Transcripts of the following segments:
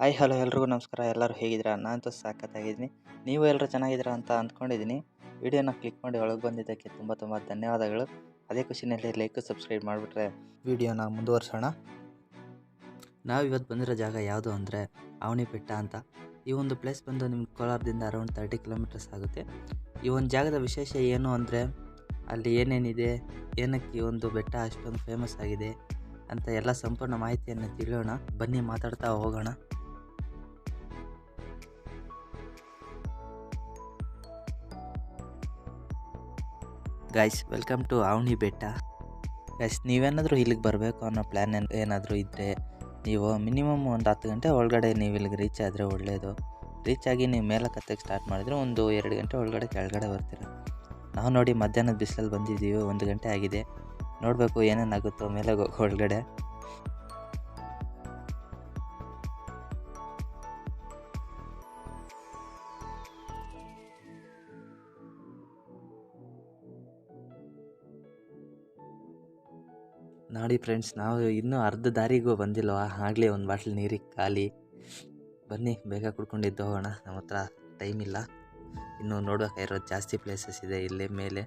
Hi, hello ಎಲ್ರಿಗೂ ನಮಸ್ಕಾರ. ಎಲ್ಲರೂ ಹೇಗಿದ್ದೀರಾ? ನಾನಂತೂ ಸಾಕತ್ತಾಗಿದ್ದೀನಿ. ನೀವು ಎಲ್ಲರೂ ಚೆನ್ನಾಗಿದ್ದೀರಾ ಅಂತ ಅಂದ್ಕೊಂಡಿದ್ದೀನಿ. ವಿಡಿಯೋನ ಕ್ಲಿಕ್ ಮಾಡಿ ಒಳಗೆ ಬಂದಿದ್ದಕ್ಕೆ ತುಂಬ ತುಂಬ ಧನ್ಯವಾದಗಳು. ಅದೇ ಖುಷಿನಲ್ಲಿ ಲೈಕ್, ಸಬ್ಸ್ಕ್ರೈಬ್ ಮಾಡಿಬಿಟ್ರೆ ವಿಡಿಯೋನ ಮುಂದುವರ್ಸೋಣ. ನಾವು ಇವತ್ತು ಬಂದಿರೋ ಜಾಗ ಯಾವುದು ಅಂದರೆ ಅವನಿ ಬೆಟ್ಟ ಅಂತ. ಈ ಒಂದು ಪ್ಲೇಸ್ ಬಂದು ನಿಮ್ಗೆ ಕೋಲಾರದಿಂದ ಅರೌಂಡ್ ತರ್ಟಿ ಕಿಲೋಮೀಟರ್ಸ್ ಆಗುತ್ತೆ. ಈ ಒಂದು ಜಾಗದ ವಿಶೇಷ ಏನು ಅಂದರೆ ಅಲ್ಲಿ ಏನೇನಿದೆ, ಏನಕ್ಕೆ ಈ ಒಂದು ಬೆಟ್ಟ ಅಷ್ಟೊಂದು ಫೇಮಸ್ ಆಗಿದೆ ಅಂತ ಎಲ್ಲ ಸಂಪೂರ್ಣ ಮಾಹಿತಿಯನ್ನು ತಿಳಿಯೋಣ. ಬನ್ನಿ, ಮಾತಾಡ್ತಾ ಹೋಗೋಣ. ಗೈಸ್ ವೆಲ್ಕಮ್ ಟು ಅವಣಿ ಬೆಟ್ಟ ಗೈಸ್ ನೀವೇನಾದರೂ ಇಲ್ಲಿಗೆ ಬರಬೇಕು ಅನ್ನೋ ಪ್ಲ್ಯಾನ್ ಏನಾದರೂ ಇದ್ದರೆ ನೀವು ಮಿನಿಮಮ್ ಒಂದು ಹತ್ತು ಗಂಟೆ ಒಳಗಡೆ ನೀವು ಇಲ್ಲಿಗೆ ರೀಚ್ ಆದರೆ ಒಳ್ಳೆಯದು ರೀಚ್ ಆಗಿ ನೀವು ಮೇಲೆ ಕತ್ತಕ್ಕೆ ಸ್ಟಾರ್ಟ್ ಮಾಡಿದರೆ ಒಂದು ಎರಡು ಗಂಟೆ ಒಳಗಡೆ ಕೆಳಗಡೆ ಬರ್ತೀರ. ನಾವು ನೋಡಿ ಮಧ್ಯಾಹ್ನದ ಬಿಸಿಲಲ್ಲಿ ಬಂದಿದ್ದೀವಿ, ಒಂದು ಗಂಟೆ ಆಗಿದೆ. ನೋಡಬೇಕು ಏನೇನಾಗುತ್ತೋ ಮೇಲೆ ಒಳಗಡೆ. ನೋಡಿ ಫ್ರೆಂಡ್ಸ್ ನಾವು ಇನ್ನೂ ಅರ್ಧ ದಾರಿಗೂ ಬಂದಿಲ್ವ? ಆಗಲೇ ಒಂದು ಬಾಟ್ಲ್ ನೀರಿಗೆ ಖಾಲಿ. ಬನ್ನಿ, ಬೇಗ ಕುಡ್ಕೊಂಡಿದ್ದು ಹೋಗೋಣ ನಮ್ಮ ಹತ್ರ ಟೈಮ್ ಇಲ್ಲ. ಇನ್ನೂ ನೋಡಬೇಕಾಗಿರೋದು ಜಾಸ್ತಿ ಪ್ಲೇಸಸ್ ಇದೆ ಇಲ್ಲೇ ಮೇಲೆ.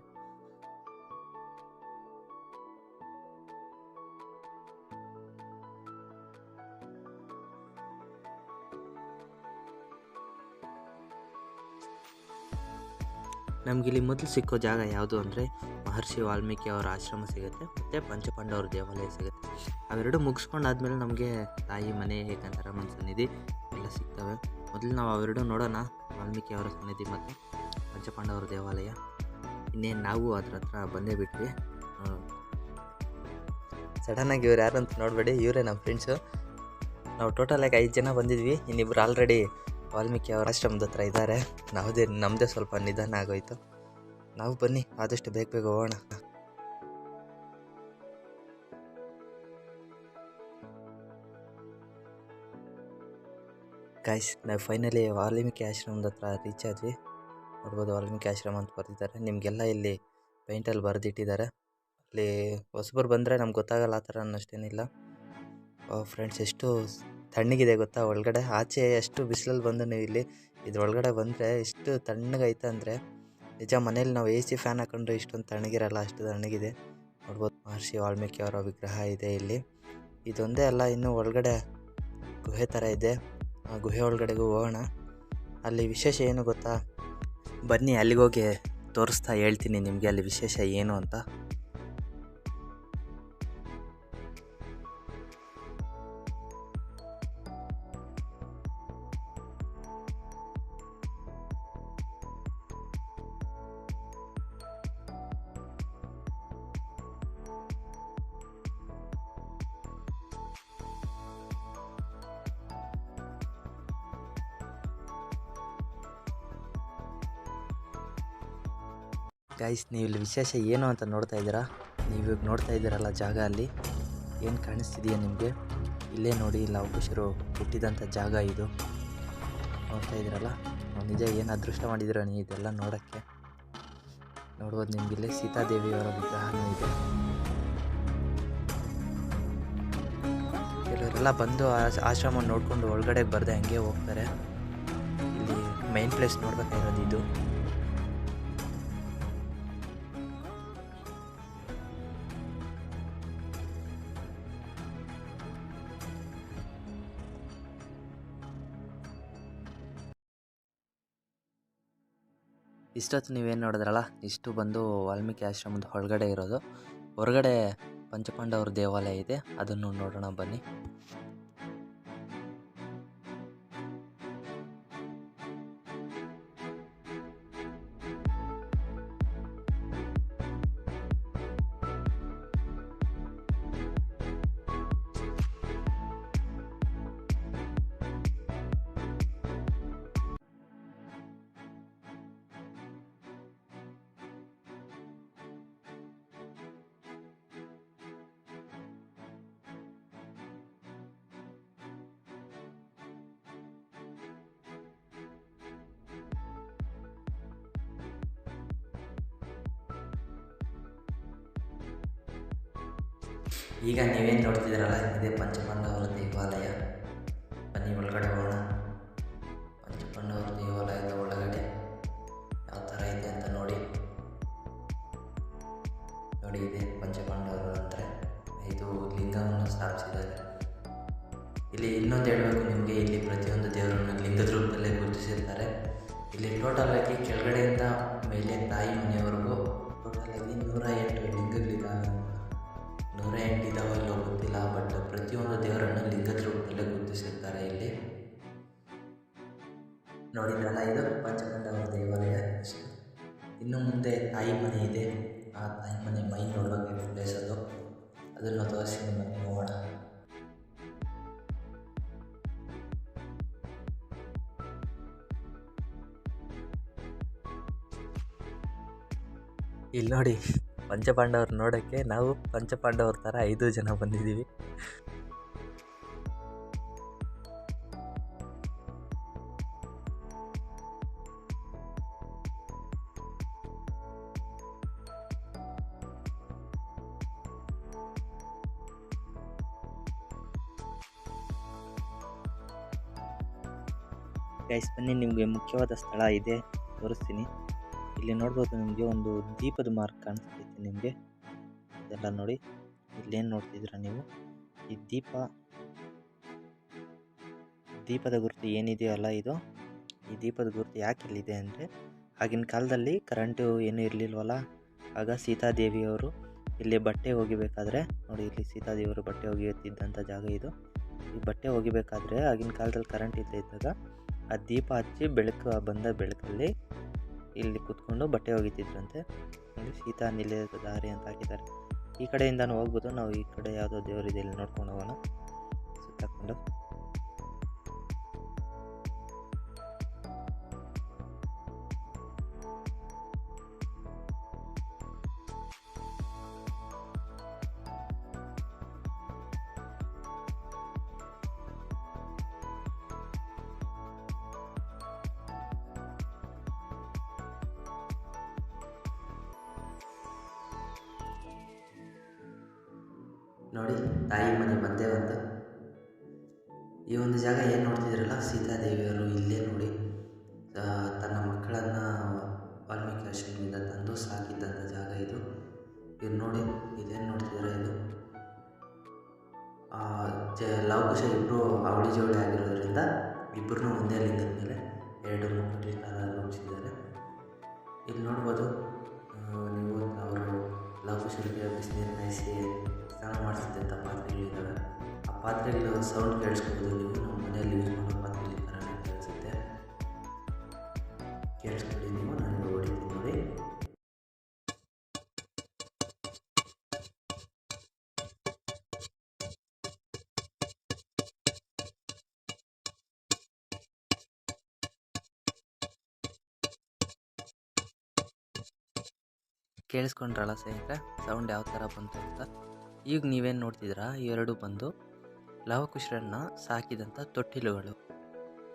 ನಮಗಿಲ್ಲಿ ಮೊದಲು ಸಿಕ್ಕೋ ಜಾಗ ಯಾವುದು ಅಂದರೆ ಮಹರ್ಷಿ ವಾಲ್ಮೀಕಿ ಅವರ ಆಶ್ರಮ ಸಿಗುತ್ತೆ, ಮತ್ತು ಪಂಚಪಾಂಡವರ ದೇವಾಲಯ ಸಿಗುತ್ತೆ. ಅವೆರಡು ಮುಗಿಸ್ಕೊಂಡಾದ್ಮೇಲೆ ನಮಗೆ ತಾಯಿ, ಮನೆ ಏಕಾಂತರಮ್ಮನ ಸನ್ನಿಧಿ ಎಲ್ಲ ಸಿಗ್ತವೆ. ಮೊದಲು ನಾವು ಅವೆರಡು ನೋಡೋಣ. ವಾಲ್ಮೀಕಿ ಅವರ ಸನ್ನಿಧಿ ಮತ್ತು ಪಂಚಪಾಂಡವರ ದೇವಾಲಯ. ಇನ್ನೇನು ನಾವು ಅದ್ರ ಹತ್ರ ಬಂದೇ ಬಿಟ್ವಿ. ಸಡನ್ನಾಗಿ ಇವ್ರು ಯಾರು ಅಂತ ನೋಡಬೇಡಿ. ಇವರೇ ನಮ್ಮ ಫ್ರೆಂಡ್ಸು ನಾವು ಟೋಟಲಾಗಿ ಐದು ಜನ ಬಂದಿದ್ವಿ. ಇನ್ನಿಬ್ರು ಆಲ್ರೆಡಿ ವಾಲ್ಮೀಕಿ ಅವರ ಆಶ್ರಮದ ಹತ್ರ ಇದ್ದಾರೆ. ನಾವುದೇ ನಮ್ಮದೇ ಸ್ವಲ್ಪ ನಿಧಾನ ಆಗೋಯ್ತು. ನಾವು ಬನ್ನಿ, ಆದಷ್ಟು ಬೇಗ ಬೇಗ ಹೋಗೋಣ. ಗಾಯ್ಸ್ ನಾವು ಫೈನಲಿ ವಾಲ್ಮೀಕಿ ಆಶ್ರಮದ ಹತ್ರ ರೀಚ್ ಆದ್ವಿ. ನೋಡ್ಬೋದು ವಾಲ್ಮೀಕಿ ಆಶ್ರಮ ಅಂತ ಬರೆದಿದ್ದಾರೆ. ನಿಮಗೆಲ್ಲ ಇಲ್ಲಿ ಪೈಂಟಲ್ಲಿ ಬರೆದಿಟ್ಟಿದ್ದಾರೆ. ಅಲ್ಲಿ ಹೊಸಬರು ಬಂದರೆ ನಮ್ಗೆ ಗೊತ್ತಾಗಲ್ಲ ಆ ಥರ ಅನ್ನೋಷ್ಟೇನಿಲ್ಲ. ಫ್ರೆಂಡ್ಸ್ ಎಷ್ಟು ತಣ್ಣಗಿದೆ ಗೊತ್ತಾ? ಒಳಗಡೆ ಆಚೆ ಎಷ್ಟು ಬಿಸಿಲಲ್ಲಿ ಬಂದು ನೀವು ಇಲ್ಲಿ ಇದ್ರೊಳಗಡೆ ಬಂದರೆ ಎಷ್ಟು ತಣ್ಣಗೈತೆ ಅಂದರೆ ನಿಜ ಮನೇಲಿ ನಾವು ಎ ಸಿ ಫ್ಯಾನ್ ಹಾಕೊಂಡ್ರೆ ಇಷ್ಟೊಂದು ತಣ್ಣಗಿರಲ್ಲ, ಅಷ್ಟು ತಣ್ಣಗಿದೆ. ನೋಡ್ಬೋದು ಮಹರ್ಷಿ ವಾಲ್ಮೀಕಿ ಅವರ ವಿಗ್ರಹ ಇದೆ ಇಲ್ಲಿ. ಇದೊಂದೇ ಅಲ್ಲ, ಇನ್ನೂ ಒಳಗಡೆ ಗುಹೆ ಥರ ಇದೆ. ಆ ಗುಹೆ ಒಳಗಡೆಗೂ ಹೋಗೋಣ. ಅಲ್ಲಿ ವಿಶೇಷ ಏನು ಗೊತ್ತಾ? ಬನ್ನಿ ಅಲ್ಲಿಗೆ ಹೋಗಿ ತೋರಿಸ್ತಾ ಹೇಳ್ತೀನಿ ನಿಮಗೆ ಅಲ್ಲಿ ವಿಶೇಷ ಏನು ಅಂತ. ಗೈಸ್ ನೀವು ಇಲ್ಲಿ ವಿಶೇಷ ಏನು ಅಂತ ನೋಡ್ತಾ ಇದ್ದೀರಾ? ನೀವು ನೋಡ್ತಾ ಇದ್ದೀರಲ್ಲ ಜಾಗ ಅಲ್ಲಿ. ಏನು ಕಾಣಿಸ್ತಿದೆಯಾ ನಿಮಗೆ? ಇಲ್ಲೇ ನೋಡಿ ಲವಕುಶರು ಹುಟ್ಟಿದಂಥ ಜಾಗ ಇದು. ನೋಡ್ತಾ ಇದ್ದೀರಲ್ಲ? ನಿಜ ಏನು ಅದೃಷ್ಟ ಮಾಡಿದ್ದೀರ ನೀವು ಇದೆಲ್ಲ ನೋಡೋಕ್ಕೆ? ನೋಡ್ಬೋದು ನಿಮ್ಗೆ ಇಲ್ಲೇ ಸೀತಾದೇವಿಯವರ ವಿಗ್ರಹನೂ ಇದೆ. ಕೆಲವರೆಲ್ಲ ಬಂದು ಆಶ್ರಮ ನೋಡಿಕೊಂಡು ಒಳಗಡೆ ಬರದೆ ಹಂಗೆ ಹೋಗ್ತಾರೆ. ಇಲ್ಲಿ ಮೈನ್ ಪ್ಲೇಸ್ ನೋಡ್ಬೇಕಾಗಿರೋದು ಇದು. ಇಷ್ಟೊತ್ತು ನೀವೇನು ನೋಡಿದ್ರಲ್ಲ, ಇಷ್ಟು ಬಂದು ವಾಲ್ಮೀಕಿ ಆಶ್ರಮದ ಒಳಗಡೆ ಇರೋದು. ಹೊರಗಡೆ ಪಂಚಪಾಂಡವರ ದೇವಾಲಯ ಇದೆ, ಅದನ್ನು ನೋಡೋಣ ಬನ್ನಿ. ಈಗ ನೀವೇನು ನೋಡ್ತಿದ್ದೀರಲ್ಲ, ಇದೆ ಪಂಚಪಾಂಡವರ ದೇವಾಲಯ. ಬನ್ನಿ ಒಳಗಡೆ ಹೋಗೋಣ. ಪಂಚಪಾಂಡವರ ದೇವಾಲಯದ ಒಳಗಡೆ ಯಾವ ಥರ ಇದೆ ಅಂತ ನೋಡಿ. ನೋಡಿ, ಇದೆ ಪಂಚಪಾಂಡವರು ಅಂದರೆ ಇದು ಲಿಂಗವನ್ನು ಸ್ಥಾಪಿಸಿದ್ದಾರೆ. ಇಲ್ಲಿ ಇನ್ನೊಂದು ಹೇಳಬೇಕು ನಿಮಗೆ, ಇಲ್ಲಿ ಪ್ರತಿಯೊಂದು ದೇವರನ್ನು ಲಿಂಗದ ರೂಪದಲ್ಲೇ ಗುರುತಿಸಿರ್ತಾರೆ. ಇಲ್ಲಿ ಟೋಟಲ್ ಆಗಿ ಕೆಳಗಡೆಯಿಂದ ಮೇಲೆ ತಾಯಿ, ಮನೆಯವರೆಗೂ ಟೋಟಲ್ ಆಗಿ ನೂರ ನೋಡಿದ್ರಲ್ಲ ಇದು ಪಂಚಪಾಂಡವರ ದೇವಾಲಯ ಇನ್ನು ಮುಂದೆ ತಾಯಿ ಮನೆ ಇದೆ. ಆ ತಾಯಿ ಮನೆ ಮೈ ನೋಡೋಕೆ ಪ್ಲೇಸ್ ಅದು. ಅದನ್ನು ತೋರಿಸಿ ನಿಮಗೆ ಹೋಗೋಣ ಇಲ್ಲಿ ನೋಡಿ ಪಂಚಪಾಂಡವ್ರು ನೋಡೋಕ್ಕೆ ನಾವು ಪಂಚಪಾಂಡವ್ರ ಥರ ಐದು ಜನ ಬಂದಿದ್ದೀವಿ. ಬನ್ನಿ, ನಿಮಗೆ ಮುಖ್ಯವಾದ ಸ್ಥಳ ಇದೆ, ತೋರಿಸ್ತೀನಿ. ಇಲ್ಲಿ ನೋಡ್ಬೋದು ನಿಮಗೆ ಒಂದು ದೀಪದ ಮಾರ್ಕ್ ಕಾಣಿಸ್ತೈತೆ ನಿಮಗೆ. ಇದೆಲ್ಲ ನೋಡಿ, ಇಲ್ಲೇನು ನೋಡ್ತಿದ್ದೀರಾ ನೀವು? ಈ ದೀಪ, ದೀಪದ ಗುರುತು ಏನಿದೆಯೋ ಅಲ್ಲ ಇದು? ಈ ದೀಪದ ಗುರುತು ಯಾಕೆ ಇಲ್ಲಿದೆ ಅಂದರೆ, ಆಗಿನ ಕಾಲದಲ್ಲಿ ಕರೆಂಟು ಏನೂ ಇರಲಿಲ್ವಲ್ಲ? ಆಗ ಸೀತಾದೇವಿಯವರು ಇಲ್ಲಿ ಬಟ್ಟೆ ಒಗಿಬೇಕಾದ್ರೆ, ನೋಡಿ ಇಲ್ಲಿ ಸೀತಾದೇವಿಯವರು ಬಟ್ಟೆ ಒಗೆಯುತ್ತಿದ್ದಂಥ ಜಾಗ ಇದು. ಈ ಬಟ್ಟೆ ಒಗಿಬೇಕಾದ್ರೆ ಆಗಿನ ಕಾಲದಲ್ಲಿ ಕರೆಂಟ್ ಇದ್ದಿದ್ದಾಗ ಆ ದೀಪ ಹಚ್ಚಿ ಬೆಳಕು ಬಂದ ಬೆಳಕಲ್ಲಿ ಇಲ್ಲಿ ಕೂತ್ಕೊಂಡು ಬಟ್ಟೆ ಒಗಿತಿದ್ರಂತೆ. ಇಲ್ಲಿ ಸೀತಾ ನಿಲಯದ ದಾರಿ ಅಂತ ಹಾಕಿದ್ದಾರೆ. ಈ ಕಡೆಯಿಂದನೂ ಹೋಗ್ಬೋದು. ನಾವು ಈ ಕಡೆ ಯಾವುದೋ ದೇವರಿದೆ, ಇಲ್ಲಿ ನೋಡ್ಕೊಂಡು ಹೋಗೋಣ. ಸುತ್ತಾಕೊಂಡು. ನೋಡಿ, ತಾಯಿ ಮನೆ ಬಂದೇವಂತ ಈ ಒಂದು ಜಾಗ ಏನು ನೋಡ್ತಿದ್ರಲ್ಲ, ಸೀತಾದೇವಿಯವರು ಇಲ್ಲೇ ನೋಡಿ. ತನ್ನ ಮಕ್ಕಳನ್ನು ವಾಲ್ಮೀಕಿ ಆಶ್ರಮದಿಂದ ತಂದು ಸಾಕಿದ್ದಂಥ ಜಾಗ ಇದು. ಇದು ನೋಡಿ, ಇದೇನು ನೋಡ್ತಿದ್ದೀರ ಇದು? ಜ, ಲವಕುಶ ಇಬ್ಬರು ಅವಳಿ ಜೋಡಿ ಆಗಿರೋದ್ರಿಂದ ಇಬ್ಬರನ್ನೂ ಒಂದೇ ಲಿಂಗದ ಮೇಲೆ ಎರಡು ರೂಪಿಸಿದ್ದಾರೆ ಇಲ್ಲಿ ನೋಡ್ಬೋದು ನೀವು ಅವರು ಲವಕುಶರಿಗೆ ಬಿಸಿನೀರು ಕಾಯಿಸಿ ಸ್ನಾನ ಮಾಡಿಸಿದಂಥ ಪಾತ್ರೆಗಳಿದ್ದಾವೆ ಆ ಪಾತ್ರೆಗಳು ಸೌಂಡ್ ಕೇಳಿಸ್ಕೊಬೋದು, ನೀವು ನಮ್ಮ ಮನೆಯಲ್ಲಿ ಯೂಸ್ ಮಾಡೋ ಪಾತ್ರೆಗಳ ಥರನೇ ಕೇಳಿಸುತ್ತೆ. ಕೇಳಿಸ್ಕೊಳ್ಳಿ ನೀವು, ನಾನು ಹೊಡಿತೀನಿ ನೋಡಿ. ಕೇಳಿಸ್ಕೊಂಡ್ರಲ್ಲ ಸ್ನೇಹಿತರೆ ಸೌಂಡ್ ಯಾವ ಥರ ಬಂತು ಅಂತ ಈಗ ನೀವೇನು ನೋಡ್ತಿದ್ದೀರಾ? ಎರಡು ಬಂದು ಲವಕುಶರನ್ನ ಸಾಕಿದಂಥ ತೊಟ್ಟಿಲುಗಳು.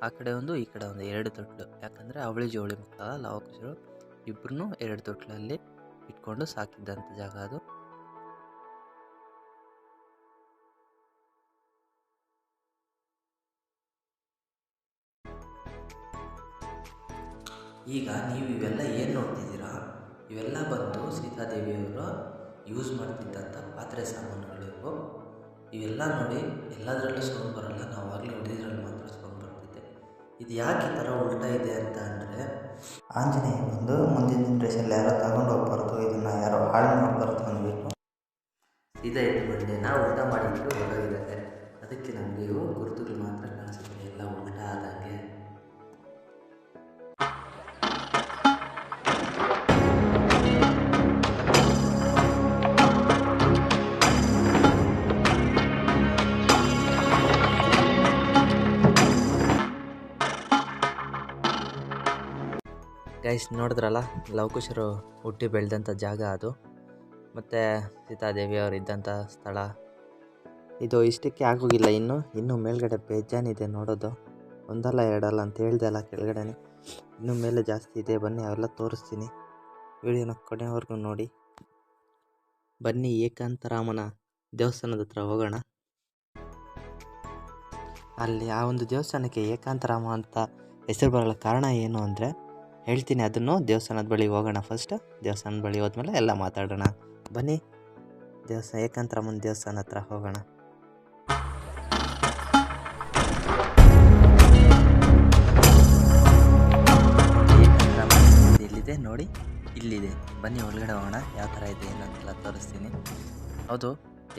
ಆ ಕಡೆ ಒಂದು, ಈ ಕಡೆ ಒಂದು, ಎರಡು ತೊಟ್ಟಿಲು. ಯಾಕಂದರೆ ಅವಳಿ ಜೋಳಿ ಮಕ್ಕಳ ಲವಕುಶರು ಇಬ್ಬರೂ ಎರಡು ತೊಟ್ಟಿಲಲ್ಲಿ ಇಟ್ಕೊಂಡು ಸಾಕಿದ್ದಂಥ ಜಾಗ ಅದು. ಈಗ ನೀವು ಇವೆಲ್ಲ ಏನು ನೋಡ್ತಿದ್ದೀರಾ? ಇವೆಲ್ಲ ಬಂದು ಸೀತಾದೇವಿಯವರು ಯೂಸ್ ಮಾಡ್ತಿದ್ದಂಥ ಪಾತ್ರೆ ಸಾಮಾನುಗಳು ಇವು ಇವೆಲ್ಲ ನೋಡಿ ಎಲ್ಲದರಲ್ಲೂ ಸೌಂಡ್ ಬರಲ್ಲ. ನಾವು ಆಗಲೇ ಹೊಡೆದಿದ್ರಲ್ಲಿ ಮಾತ್ರ ಸೌಂಡ್ ಬರ್ತಿದ್ದೆ ಇದು ಯಾಕೆ ಈ ಥರ ಉಲ್ಟಾ ಇದೆ ಅಂತ ಅಂದರೆ, ಆಂಜನೇಯ ಬಂದು ಮುಂದಿನ ಜನ್ರೇಷನ್ ಯಾರೋ ತಗೊಂಡು ಹೋಗ್ಬಾರ್ದು. ಇದನ್ನು ಯಾರೋ ಹಾಳು ಮಾಡಬಾರ್ದು ಅಂದ್ಬಿಟ್ಟು ಸೀದಾ ಇದು ಬಂಡೆನ ಉಲ್ಟಾ ಮಾಡಿಟ್ಟು ಹೊರಗಿರುತ್ತೆ ಅದಕ್ಕೆ ನಮಗೆ ಇವು ಗೈಸ್, ನೋಡಿದ್ರಲ್ಲ? ಲವಕುಶರು ಹುಟ್ಟಿ ಬೆಳೆದಂಥ ಜಾಗ ಅದು. ಮತ್ತು ಸೀತಾದೇವಿಯವರು ಇದ್ದಂಥ ಸ್ಥಳ. ಇದು ಇಷ್ಟಕ್ಕೆ ಆಗೋಗಿಲ್ಲ ಇನ್ನು. ಇನ್ನೂ ಮೇಲ್ಗಡೆ ಬೇಜಾನಿದೆ ನೋಡೋದು. ಒಂದಲ್ಲ ಎರಡಲ್ಲ ಅಂತ ಹೇಳ್ದೆ ಅಲ್ಲ ಕೆಳಗಡೆನೆ. ಇನ್ನೂ ಮೇಲೆ ಜಾಸ್ತಿ ಇದೆ. ಬನ್ನಿ, ಅವೆಲ್ಲ ತೋರಿಸ್ತೀನಿ. ವಿಡಿಯೋನ ಕೊನೆವರೆಗೂ ನೋಡಿ. ಬನ್ನಿ, ಏಕಾಂತರಾಮನ ದೇವಸ್ಥಾನದ ಹತ್ರ ಹೋಗೋಣ. ಅಲ್ಲಿ ಆ ಒಂದು ದೇವಸ್ಥಾನಕ್ಕೆ ಏಕಾಂತರಾಮ ಅಂತ ಹೆಸರು ಬರಲು ಕಾರಣ ಏನು ಅಂದರೆ ಹೇಳ್ತೀನಿ ಅದನ್ನು. ದೇವಸ್ಥಾನದ ಬಳಿ ಹೋಗೋಣ ಫಸ್ಟ್ ದೇವಸ್ಥಾನದ ಬಳಿ ಹೋದ್ಮೇಲೆ ಎಲ್ಲ ಮಾತಾಡೋಣ. ಬನ್ನಿ. ದೇವಸ್ಥಾನ, ಏಕಾಂತರಾಮನ ದೇವಸ್ಥಾನ ಹತ್ರ ಹೋಗೋಣ. ಇಲ್ಲಿದೆ ನೋಡಿ, ಇಲ್ಲಿದೆ. ಬನ್ನಿ, ಒಳಗಡೆ ಹೋಗೋಣ. ಯಾವ ಥರ ಇದೆ ಏನಂತೆಲ್ಲ ತೋರಿಸ್ತೀನಿ. ಹೌದು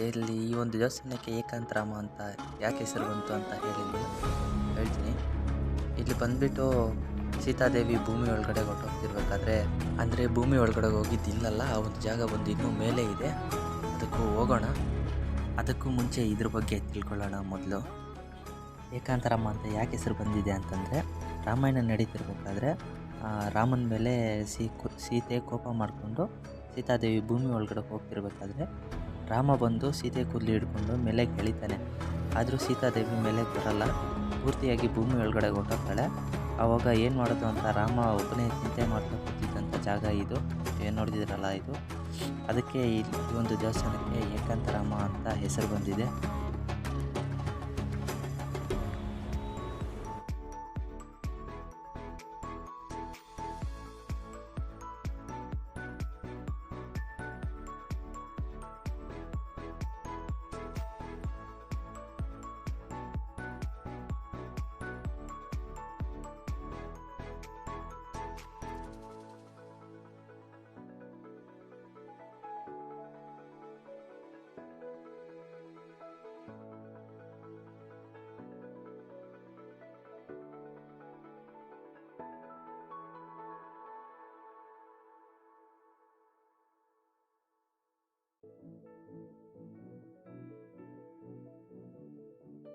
ಇಲ್ಲಿ ಈ ಒಂದು ದೇವಸ್ಥಾನಕ್ಕೆ ಏಕಾಂತರಾಮ ಅಂತ ಯಾಕೆ ಹೆಸರು ಬಂತು ಅಂತ ಹೇಳಿಲ್ಲ ಹೇಳ್ತೀನಿ. ಇಲ್ಲಿ ಬಂದ್ಬಿಟ್ಟು ಸೀತಾದೇವಿ ಭೂಮಿ ಒಳಗಡೆ ಹೊರಟೋಗ್ತಿರ್ಬೇಕಾದ್ರೆ, ಅಂದರೆ ಭೂಮಿ ಒಳಗಡೆ ಹೋಗಿದ್ದಿಲ್ಲಲ್ಲ ಆ ಒಂದು ಜಾಗ ಬಂದು ಇನ್ನೂ ಮೇಲೆ ಇದೆ. ಅದಕ್ಕೂ ಹೋಗೋಣ. ಅದಕ್ಕೂ ಮುಂಚೆ ಇದ್ರ ಬಗ್ಗೆ ತಿಳ್ಕೊಳ್ಳೋಣ ಮೊದಲು. ಏಕಾಂತರಮ್ಮ ಅಂತ ಯಾಕೆ ಹೆಸರು ಬಂದಿದೆ ಅಂತಂದರೆ, ರಾಮಾಯಣ ನಡೀತಿರ್ಬೇಕಾದ್ರೆ ರಾಮನ ಮೇಲೆ ಸೀ ಸೀತೆ ಕೋಪ ಮಾಡಿಕೊಂಡು ಸೀತಾದೇವಿ ಭೂಮಿ ಒಳಗಡೆ ಹೋಗ್ತಿರ್ಬೇಕಾದ್ರೆ, ರಾಮ ಬಂದು ಸೀತೆ ಕೂದಲು ಹಿಡ್ಕೊಂಡು ಮೇಲೆ ಎಳಿತಾನೆ ಆದರೂ ಸೀತಾದೇವಿ ಮೇಲೆ ಬರಲ್ಲ. ಪೂರ್ತಿಯಾಗಿ ಭೂಮಿ ಒಳಗಡೆ ಹೊರಟೋಗ್ತಾಳೆ. ಆವಾಗ ಏನು ಮಾಡೋದು ಅಂತ ರಾಮ ಒಬ್ಬನೇ ಚಿಂತೆ ಮಾಡ್ತಾ ಕೂತಿದ್ದಂಥ ಜಾಗ ಇದು. ಏನು ನೋಡಿದಿರಲ್ಲ ಇದು? ಅದಕ್ಕೆ ಈ ಈ ಒಂದು ದೇವಸ್ಥಾನಕ್ಕೆ ಏಕಾಂತರಾಮ ಅಂತ ಹೆಸರು ಬಂದಿದೆ.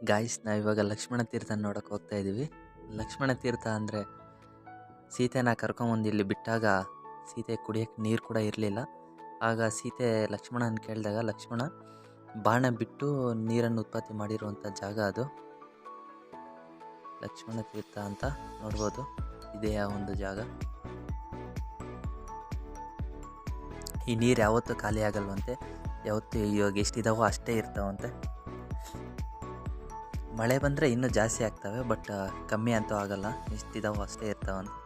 ಗಾಯ್ಸ್ ನಾವಿವಾಗ ಲಕ್ಷ್ಮಣ ತೀರ್ಥ ನೋಡೋಕೆ ಹೋಗ್ತಾ ಇದ್ದೀವಿ ಲಕ್ಷ್ಮಣ ತೀರ್ಥ ಅಂದರೆ ಸೀತೆನ ಕರ್ಕೊಂಬಂದು ಇಲ್ಲಿ ಬಿಟ್ಟಾಗ ಸೀತೆ ಕುಡಿಯೋಕ್ಕೆ ನೀರು ಕೂಡ ಇರಲಿಲ್ಲ. ಆಗ ಸೀತೆ ಲಕ್ಷ್ಮಣನ ಕೇಳಿದಾಗ, ಲಕ್ಷ್ಮಣ, ಬಾಣ ಬಿಟ್ಟು ನೀರನ್ನು ಉತ್ಪತ್ತಿ ಮಾಡಿರುವಂಥ ಜಾಗ ಅದು. ಲಕ್ಷ್ಮಣ ತೀರ್ಥ ಅಂತ ನೋಡ್ಬೋದು. ಇದೇ ಆ ಒಂದು ಜಾಗ. ಈ ನೀರು ಯಾವತ್ತೂ ಖಾಲಿ ಆಗಲ್ವಂತೆ ಯಾವತ್ತೂ ಇವಾಗ ಎಷ್ಟಿದಾವೋ ಅಷ್ಟೇ ಇರ್ತಾವಂತೆ. ಮಳೆ ಬಂದರೆ ಇನ್ನೂ ಜಾಸ್ತಿ ಆಗ್ತವೆ ಬಟ್ ಕಮ್ಮಿ ಅಂತೂ ಆಗಲ್ಲ. ಎಷ್ಟಿದಾವೋ ಅಷ್ಟೇ ಇರ್ತಾವಂತೆ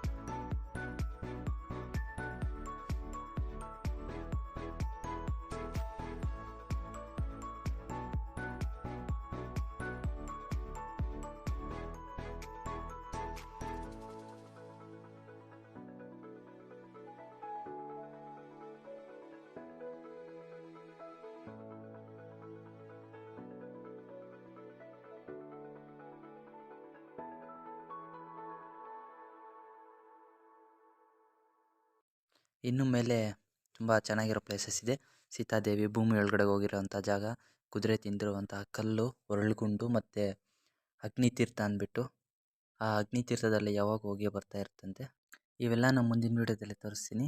ಇನ್ನು ಮೇಲೆ ತುಂಬ ಚೆನ್ನಾಗಿರೋ ಪ್ಲೇಸಸ್ ಇದೆ. ಸೀತಾದೇವಿ ಭೂಮಿ ಒಳಗಡೆ ಹೋಗಿರೋವಂಥ ಜಾಗ, ಕುದುರೆ ತಿಂದಿರುವಂತಹ ಕಲ್ಲು, ಒರಳುಗುಂಡು ಮತ್ತು ಅಗ್ನಿತೀರ್ಥ ಅಂದ್ಬಿಟ್ಟು, ಆ ಅಗ್ನಿತೀರ್ಥದಲ್ಲಿ ಯಾವಾಗ ಹೋಗಿ ಬರ್ತಾ ಇರುತ್ತಂತೆ ಇವೆಲ್ಲ ನಾನು ಮುಂದಿನ ವೀಡಿಯೋದಲ್ಲಿ ತೋರಿಸ್ತೀನಿ.